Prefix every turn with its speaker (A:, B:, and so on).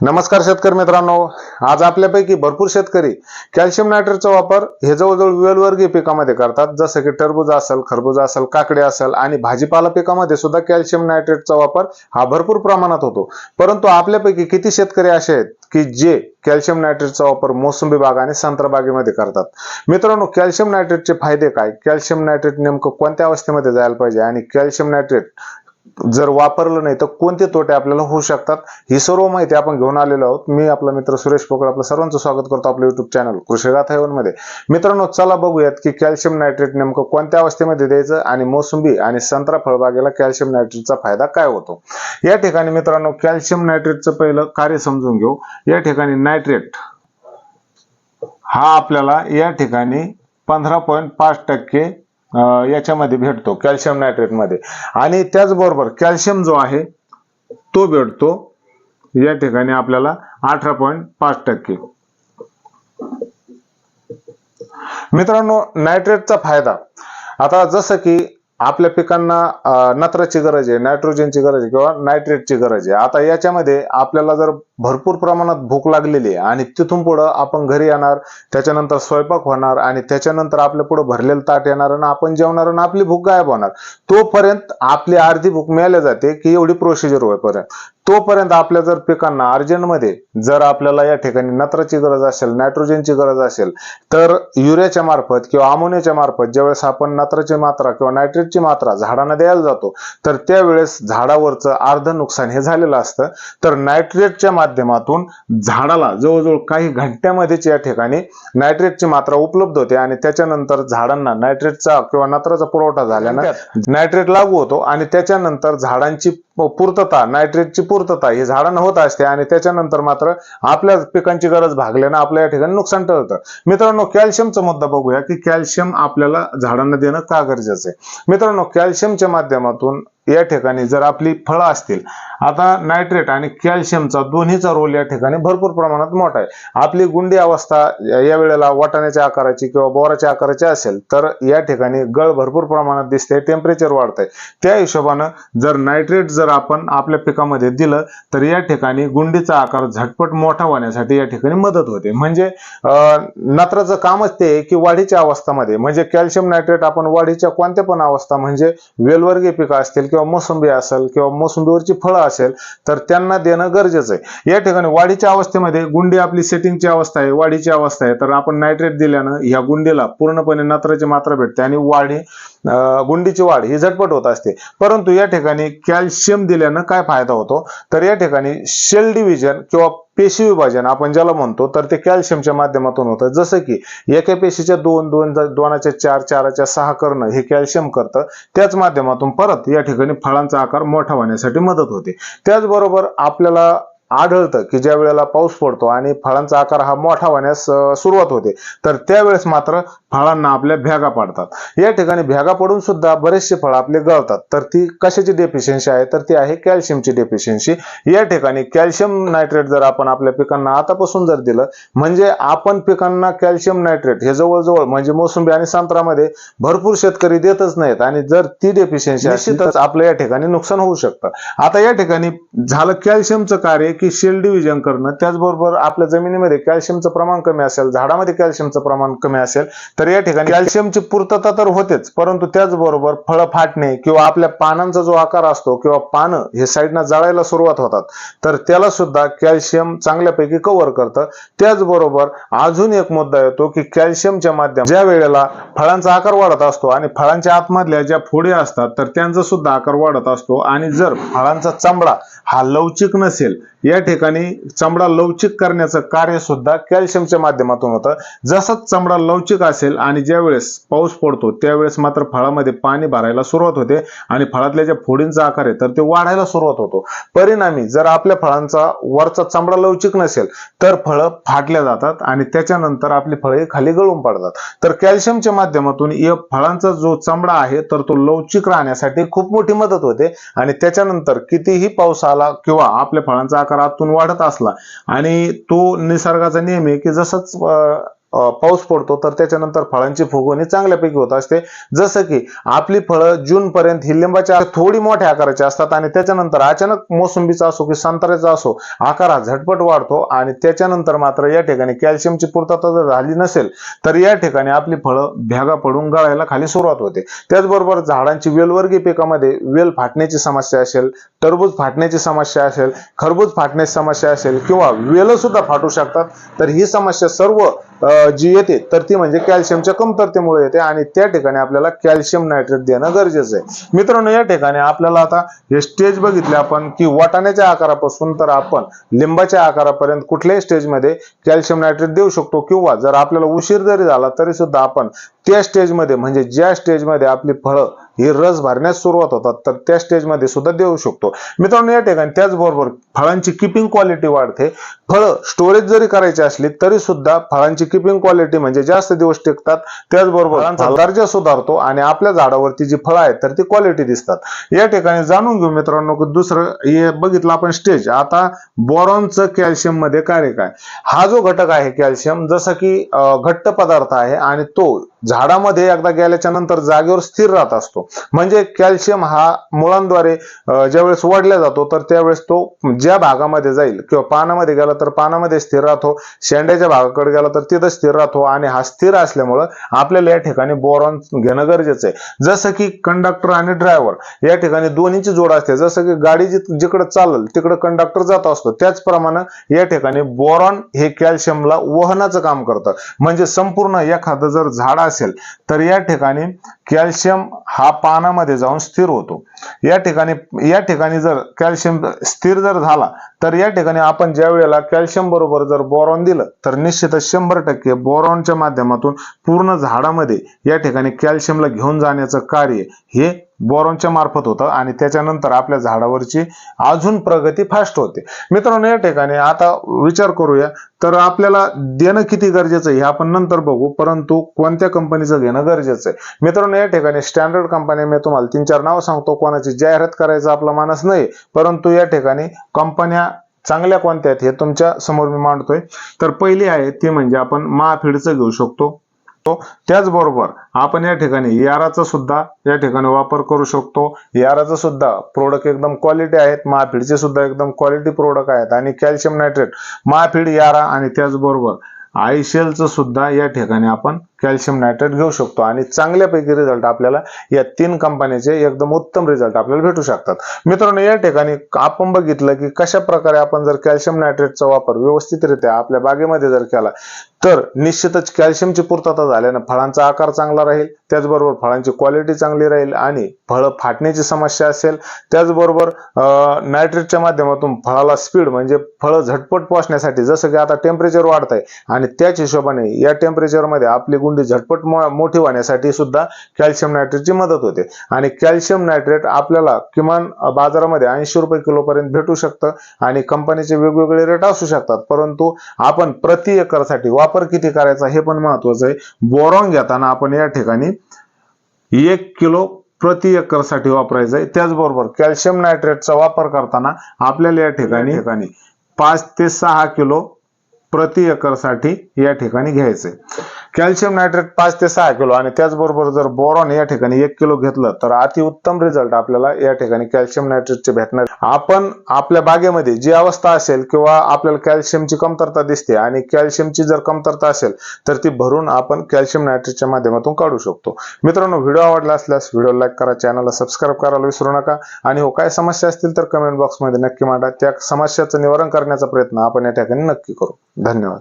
A: नमस्कार शेतकरी मित्रांनो. आज आपल्यापैकी भरपूर शेतकरी कॅल्शियम नायट्रेटचा वापर हे जवळजवळ वेलवर्गीय पिकामध्ये करतात. जसं की टरबूज असेल खरबूज असेल काकडे असेल आणि भाजीपाला पिकामध्ये सुद्धा कॅल्शियम नायट्रेटचा वापर हा भरपूर प्रमाणात होतो. परंतु आपल्यापैकी किती शेतकरी असे आहेत की जे कॅल्शियम नायट्रेटचा वापर मोसंबी बाग आणि संत्रा बागेमध्ये करतात? मित्रांनो कॅल्शियम नायट्रेटचे फायदे काय? कॅल्शियम नायट्रेट नेमकं कोणत्या अवस्थेमध्ये जायला पाहिजे आणि कॅल्शियम नायट्रेट जर वापरलं नाही तर कोणते तोटे आपल्याला होऊ शकतात? ही सर्व माहिती आपण घेऊन आलेलो आहोत. मी आपला मित्र सुरेश पोकळ आपलं सर्वांचं स्वागत करतो आपल्या युट्यूब चॅनल कृषीगाथा मध्ये. मित्रांनो चला बघूयात की कॅल्शियम नायट्रेट नेमकं कोणत्या अवस्थेमध्ये द्यायचं आणि मोसंबी आणि संत्रा फळबागेला कॅल्शियम नायट्रेटचा फायदा काय होतो? या ठिकाणी मित्रांनो कॅल्शियम नायट्रेटचं पहिलं कार्य समजून घेऊ. या ठिकाणी नायट्रेट हा आपल्याला या ठिकाणी पंधरा पॉईंट पाच टक्के याच्यामध्ये भेटतो कॅल्शियम नायट्रेटमध्ये आणि त्याचबरोबर कॅल्शियम जो आहे तो भेटतो या ठिकाणी आपल्याला अठरा पॉईंट पाच टक्के. मित्रांनो नायट्रेटचा फायदा. आता जसं की आपल्या पिकांना नत्राची गरज आहे नायट्रोजनची गरज आहे किंवा नायट्रेटची गरज आहे. आता याच्यामध्ये आपल्याला जर भरपूर प्रमाणात भूक लागलेली आहे आणि तिथून पुढं आपण घरी येणार त्याच्यानंतर स्वयंपाक होणार आणि त्याच्यानंतर आपल्या पुढे भरलेलं ताट येणार आणि आपण जेवणार आणि आपली भूक गायब होणार तोपर्यंत आपली अर्धी भूक मिळाली जाते की एवढी प्रोसिजर होईपर्यंत. तोपर्यंत आपल्या जर पिकांना अर्जंटमध्ये जर आपल्याला या ठिकाणी नत्राची गरज असेल नायट्रोजनची गरज असेल तर युरियाच्या मार्फत किंवा अमोनियाच्या मार्फत ज्यावेळेस आपण नत्राची मात्रा किंवा नायट्रेटची मात्रा झाडांना द्यायला जातो तर त्यावेळेस झाडावरचं अर्ध नुकसान हे झालेलं असतं. तर नायट्रेटच्या माध्यमातून झाडाला जवळजवळ काही घंट्यामध्येच या ठिकाणी नायट्रेटची मात्रा उपलब्ध होते आणि त्याच्यानंतर झाडांना नायट्रेटचा किंवा नत्राचा पुरवठा झाल्यानं नायट्रेट लागू होतो आणि त्याच्यानंतर झाडांची पूर्तता नायट्रेटची पूर्तता ही झाडांना होत असते आणि त्याच्यानंतर मात्र आपल्या पिकांची गरज भागल्यानं आपल्या या ठिकाणी नुकसान ठरतं मित्रांनो कॅल्शियमचा मुद्दा बघूया की कॅल्शियम आपल्याला झाडांना देणं का गरजेचं आहे? मित्रांनो कॅल्शियमच्या माध्यमातून या ठिकाणी जर आपली फळं असतील आता नायट्रेट आणि कॅल्शियमचा दोन्हीचा रोल या ठिकाणी भरपूर प्रमाणात मोठा आहे. आपली गुंडी अवस्था या वेळेला वाटाण्याच्या आकाराची किंवा बोराच्या आकाराची असेल तर या ठिकाणी गळ भरपूर प्रमाणात दिसते टेम्परेचर वाढतंय. त्या हिशोबानं जर नायट्रेट जर आपण आपल्या पिकामध्ये दिलं तर या ठिकाणी गुंडीचा आकार झटपट मोठा होण्यासाठी या ठिकाणी मदत होते. म्हणजे नत्राचं कामच ते की वाढीच्या अवस्थामध्ये म्हणजे कॅल्शियम नायट्रेट आपण वाढीच्या कोणत्या पण अवस्था म्हणजे वेलवर्गीय पिकं असतील किंवा किंवा मोसंबी असेल किंवा मोसंबीवरची फळं असेल तर त्यांना देणं गरजेचं आहे. या ठिकाणी वाढीच्या अवस्थेमध्ये गुंडी आपली सेटिंगची अवस्था आहे वाढीची अवस्था आहे. तर आपण नायट्रेट दिल्यानं ह्या गुंडीला पूर्णपणे नत्राची मात्रा भेटते आणि वाढी गुंडीची वाढ ही झटपट होत असते. परंतु या ठिकाणी कॅल्शियम दिल्यानं काय फायदा होतो? तर या ठिकाणी सेल डिव्हिजन किंवा पेशी विभाजन आपण ज्याला म्हणतो तर ते कॅल्शियमच्या माध्यमातून होतं. जसं की एका पेशीच्या दोन दोन दोनाच्या चार चाराच्या सहा करणं हे कॅल्शियम करतं. त्याच माध्यमातून परत या ठिकाणी फळांचा आकार मोठा होण्यासाठी मदत होते. त्याचबरोबर आपल्याला आढळतं की ज्या वेळेला पाऊस पडतो आणि फळांचा आकार हा मोठा होण्यास सुरुवात होते तर त्यावेळेस मात्र फळांना आपल्या भ्यागा पडतात. या ठिकाणी भ्यागा पडून सुद्धा बरेचसे फळ आपले गळतात. तर ती कशाची डेफिशियन्सी आहे? तर ती आहे कॅल्शियमची डेफिशियन्सी या ठिकाणी कॅल्शियम नायट्रेट जर आपण आपल्या पिकांना आतापासून जर दिलं म्हणजे आपण पिकांना कॅल्शियम नायट्रेट हे जवळजवळ म्हणजे मोसंबी आणि संत्र्यामध्ये भरपूर शेतकरी देतच नाहीत. आणि जर ती डेफिशियन्सी निश्चितच. आपलं या ठिकाणी नुकसान होऊ शकतं. आता या ठिकाणी झालं कॅल्शियमचं कार्य की सेल डिव्हिजन करणं. त्याचबरोबर आपल्या जमिनीमध्ये कॅल्शियमचं प्रमाण कमी असेल झाडामध्ये कॅल्शियमचं प्रमाण कमी असेल तर या ठिकाणी कॅल्शियमची पूर्तता तर होतेच परंतु त्याचबरोबर फळं फाटणे किंवा आपल्या पानांचा जो आकार असतो किंवा पानं हे साईडनं जळायला सुरुवात होतात. तर त्याला सुद्धा कॅल्शियम चांगल्यापैकी कव्हर करतं. त्याचबरोबर अजून एक मुद्दा येतो की कॅल्शियमच्या माध्यम ज्या वेळेला फळांचा आकार वाढत असतो आणि फळांच्या आतमधल्या ज्या फोडी असतात तर त्यांचा सुद्धा आकार वाढत असतो. आणि जर फळांचा चमडा हा लवचिक नसेल या ठिकाणी चमडा लवचिक करण्याचं कार्य सुद्धा कॅल्शियमच्या माध्यमातून होतं. जसंच चमडा लवचिक असेल आणि ज्यावेळेस पाऊस पडतो त्यावेळेस मात्र फळामध्ये पाणी भरायला सुरुवात होते आणि फळातल्या ज्या फोडींचा आकार आहे तर ते वाढायला सुरुवात होतो. परिणामी जर आपल्या फळांचा वरचा चमडा लवचिक नसेल तर फळं फाटल्या जातात आणि त्याच्यानंतर आपली फळे खाली गळून पडतात. तर कॅल्शियमच्या माध्यमातून या फळांचा जो चमडा आहे तर तो लवचिक राहण्यासाठी खूप मोठी मदत होते आणि त्याच्यानंतर कितीही पाऊस आला किंवा आपल्या फळांचा आकार आतून वाढत असला आणि तो निसर्गाचा नियम आहे की जसंच पाऊस पडतो तर त्याच्यानंतर फळांची फुगवणी चांगल्यापैकी होत असते. जसं की आपली फळं जून पर्यंत ही लिंबाच्या थोडी मोठ्या आकाराची असतात आणि त्याच्यानंतर अचानक मोसंबीचा असो की संत्र्याचा असो आकार हा झटपट वाढतो आणि त्याच्यानंतर मात्र या ठिकाणी कॅल्शियमची पूर्तता जर झाली नसेल तर या ठिकाणी आपली फळं भ्यागा पडून गळायला खाली सुरुवात होते. त्याचबरोबर झाडांची वेलवर्गीय पिकामध्ये वेल फाटण्याची समस्या असेल टरबूज फाटण्याची समस्या असेल खरबूज फाटण्याची समस्या असेल किंवा वेल सुद्धा फाटू शकतात तर ही समस्या सर्व जी येते तर ती म्हणजे कॅल्शियमच्या कमतरतेमुळे येते आणि त्या ठिकाणी आपल्याला कॅल्शियम नायट्रेट देणं गरजेचं आहे. मित्रांनो या ठिकाणी आपल्याला आता हे स्टेज बघितले आपण की वाटाण्याच्या आकारापासून तर आपण लिंबाच्या आकारापर्यंत कुठल्याही स्टेजमध्ये कॅल्शियम नायट्रेट देऊ शकतो किंवा जर आपल्याला उशीर जरी झाला तरी सुद्धा आपण त्या स्टेजमध्ये म्हणजे ज्या स्टेजमध्ये आपली फळं ही रस भरण्यास सुरुवात होतात. तर त्या स्टेजमध्ये सुद्धा देऊ शकतो. मित्रांनो या ठिकाणी त्याचबरोबर फळांची किपिंग क्वालिटी वाढते. फळं स्टोरेज जरी करायची असली तरी सुद्धा फळांची किपिंग क्वालिटी म्हणजे जास्त दिवस टिकतात. त्याचबरोबर फळांचा दर्जा सुधारतो आणि आपल्या झाडावरती जी फळं आहेत तर ती क्वालिटी दिसतात. या ठिकाणी जाणून घेऊ मित्रांनो की दुसरं हे बघितलं आपण स्टेज आता बोरॉनचं कॅल्शियममध्ये कार्य काय? हा जो घटक आहे कॅल्शियम जसं की घट्ट पदार्थ आहे आणि तो झाडामध्ये एकदा गेल्याच्यानंतर जागेवर स्थिर राहत असतो. म्हणजे कॅल्शियम हा मुळांद्वारे ज्यावेळेस वाढला जातो तर त्यावेळेस तो ज्या भागामध्ये जाईल किंवा पानामध्ये गेला तर पानामध्ये स्थिर राहतो शेंड्याच्या भागाकडे गेला तर तिथं स्थिर राहतो आणि हा स्थिर असल्यामुळं आपल्याला या ठिकाणी बोरॉन घेणं गरजेचं आहे. जसं की कंडक्टर आणि ड्रायव्हर या ठिकाणी दोन्हीची जोड असते. जसं की गाडी जिकडे चालेल तिकडे कंडक्टर जात असतो त्याचप्रमाणे या ठिकाणी बोरॉन हे कॅल्शियमला वहनाचं काम करतं. म्हणजे संपूर्ण एखादं जर झाड असेल तर या ठिकाणी कॅल्शियम हा पानामध्ये जाऊन स्थिर होतो. या ठिकाणी या ठिकाणी जर कॅल्शियम स्थिर जर झाला तर या ठिकाणी आपण ज्या वेळेला कॅल्शियम बरोबर जर बोरॉन दिलं तर निश्चितच शंभर टक्के बोरॉनच्या माध्यमातून पूर्ण झाडामध्ये या ठिकाणी कॅल्शियमला घेऊन जाण्याचं कार्य हे बोरॉनच्या मार्फत होतं आणि त्याच्यानंतर आपल्या झाडावरची अजून प्रगती फास्ट होते. मित्रांनो या ठिकाणी आता विचार करूया. तर आपल्याला देणं किती गरजेचं आहे हे आपण नंतर बघू परंतु कोणत्या कंपनीचं घेणं गरजेचं आहे? मित्रांनो या ठिकाणी स्टँडर्ड कंपनी मी तुम्हाला तीन चार नाव सांगतो. कोणाची जाहिरात करायचा आपला मानस नाही परंतु या ठिकाणी कंपन्या चांगल्या कोणत्या आहेत हे तुमच्यासमोर मी मांडतोय. तर पहिली आहे ती म्हणजे आपण महाफीडचं घेऊ शकतो. तो त्याचबरोबर आपण या ठिकाणी याराचा सुद्धा या ठिकाणी वापर करू शकतो. याराचं सुद्धा प्रोडक्ट एकदम क्वालिटी आहेत. महाफीडचे सुद्धा एकदम क्वालिटी प्रोडक्ट आहेत. आणि कॅल्शियम नायट्रेट महाफीड यारा आणि त्याचबरोबर आयशेलचं सुद्धा या ठिकाणी आपण कॅल्शियम नायट्रेट घेऊ शकतो. आणि चांगल्यापैकी रिझल्ट आपल्याला या तीन कंपन्याचे एकदम उत्तम रिझल्ट आपल्याला भेटू शकतात. मित्रांनो या ठिकाणी आपण बघितलं की कशा प्रकारे आपण जर कॅल्शियम नायट्रेटचा वापर व्यवस्थितरित्या आपल्या बागेमध्ये जर केला तर निश्चितच कॅल्शियमची पूर्तता झाल्यानं फळांचा आकार चांगला राहील त्याचबरोबर फळांची क्वालिटी चांगली राहील आणि फळं फाटण्याची समस्या असेल. त्याचबरोबर नायट्रेटच्या माध्यमातून फळाला स्पीड म्हणजे फळं झटपट पोचण्यासाठी जसं की आता टेम्परेचर वाढत आहे आणि त्याच हिशोबाने या टेम्परेचरमध्ये आपली गुंडी झटपट मोठी होण्यासाठी सुद्धा कॅल्शियम नायट्रेटची मदत होते. आणि कॅल्शियम नायट्रेट आपल्याला किमान बाजारामध्ये ऐंशी रुपये किलोपर्यंत भेटू शकतं आणि कंपनीचे वेगवेगळे रेट असू शकतात. परंतु आपण प्रति एकरसाठी वापर किती करायचा हे पण महत्वाचं आहे. बोरॉन घेताना आपण या ठिकाणी एक किलो प्रति एकरसाठी वापरायचं आहे. त्याचबरोबर कॅल्शियम नायट्रेटचा वापर करताना आपल्याला या ठिकाणी ठिकाणी पाच ते सहा किलो प्रति एकरसाठी या ठिकाणी घ्यायचंय कॅल्शियम नायट्रेट पाच ते सहा किलो आणि त्याचबरोबर जर बोरॉन या ठिकाणी एक किलो घेतलं तर अति उत्तम रिझल्ट आपल्याला या ठिकाणी कॅल्शियम नायट्रेटचे भेटणार. आपण आपल्या बागेमध्ये जी अवस्था असेल किंवा आपल्याला कॅल्शियमची कमतरता दिसते आणि कॅल्शियमची जर कमतरता असेल तर ती भरून आपण कॅल्शियम नायट्रेटच्या माध्यमातून काढू शकतो. मित्रांनो व्हिडिओ आवडला असल्यास व्हिडिओ लाईक करा चॅनलला सबस्क्राईब करायला विसरू नका आणि हो काय समस्या असतील तर कमेंट बॉक्समध्ये नक्की मांडा. त्या समस्याचं निवारण करण्याचा प्रयत्न आपण या ठिकाणी नक्की करू. धन्यवाद.